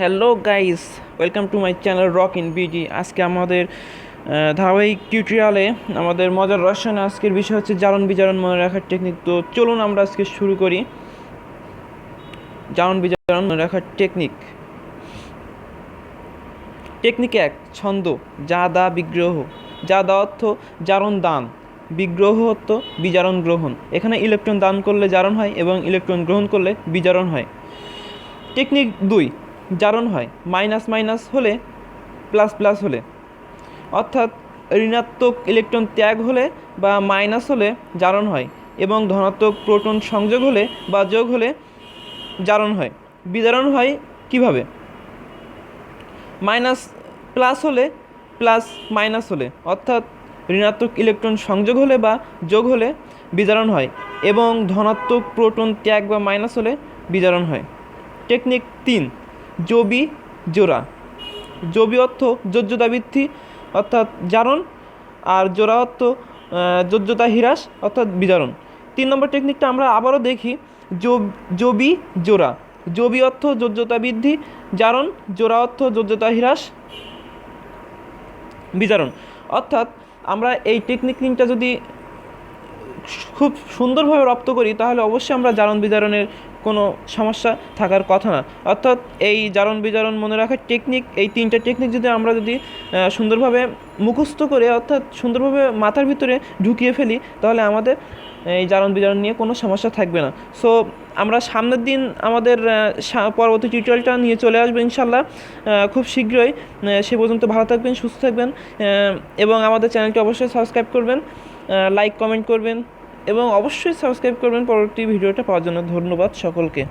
Hello guys, welcome to my channel rock in BD আজকে আমাদের ধারাবাহিক টিউটোরিয়ালে আমাদের মজার রসায়ন আজকের বিষয় হচ্ছে জারণ বিজারণ মনে রাখার টেকনিক। তো চলুন আমরা আজকে শুরু করি। জারণ বিজারণ মনে রাখার টেকনিক। টেকনিক এক, ছন্দ, যা দা বিগ্রহ। যা দা অর্থ জারণ দান। বিগ্রহ অর্থ বিজারণ গ্রহণ। এখানে ইলেকট্রন দান করলে জারণ হয় এবং ইলেকট্রন গ্রহণ করলে বিজারণ হয়। টেকনিক দুই জারণ হয়, মাইনাস মাইনাস হলে, প্লাস প্লাস হলে। অর্থাৎ ঋণাত্মক ইলেকট্রন ত্যাগ হলে বা মাইনাস হলে জারণ হয় এবং ধনাত্মক প্রোটন সংযোগ হলে বা যোগ হলে জারণ হয়। বিজারণ হয় কীভাবে? মাইনাস প্লাস হলে প্লাস মাইনাস হলে, অর্থাৎ ঋণাত্মক ইলেকট্রন সংযোগ হলে বা যোগ হলে বিজারণ হয় এবং ধনাত্মক প্রোটন ত্যাগ বা মাইনাস হলে বিজারণ হয়। টেকনিক তিন জবি জোড়া। জবি অর্থ যোজ্যতা বৃদ্ধি অর্থাৎ জারণ আর জোড়া অর্থ যোজ্যতা হ্রাস অর্থাৎ বিজারণ। তিন নম্বর টেকনিকটা আমরা আবারও দেখি, জব- জোড়া। জবি অর্থ যোজ্যতা বৃদ্ধি জারণ, জোড়া অর্থ যোজ্যতা হ্রাস বিজারণ। অর্থাৎ আমরা এই টেকনিক তিনটা যদি খুব সুন্দরভাবে রপ্ত করি, তাহলে অবশ্যই আমরা জারণ বিজারণের কোনো সমস্যা থাকার কথা না। অর্থাৎ এই জারণ বিজারণ মনে রাখার টেকনিক এই তিনটা টেকনিক যদি আমরা যদি সুন্দরভাবে মুখস্থ করে, অর্থাৎ সুন্দরভাবে মাথার ভিতরে ঢুকিয়ে ফেলি, তাহলে আমাদের এই জারণ বিজারণ নিয়ে কোনো সমস্যা থাকবে না। সো আমরা সামনের দিন আমাদের পরবর্তী টিউটোরিয়ালটা নিয়ে চলে আসব ইনশাল্লাহ খুব শীঘ্রই সে পর্যন্ত ভালো থাকবেন, সুস্থ থাকবেন এবং আমাদের চ্যানেলটি অবশ্যই সাবস্ক্রাইব করবেন লাইক কমেন্ট করবেন। এবং অবশ্যই সাবস্ক্রাইব করবেন পরবর্তী ভিডিওটা পাওয়ার জন্য ধন্যবাদ সকলকে।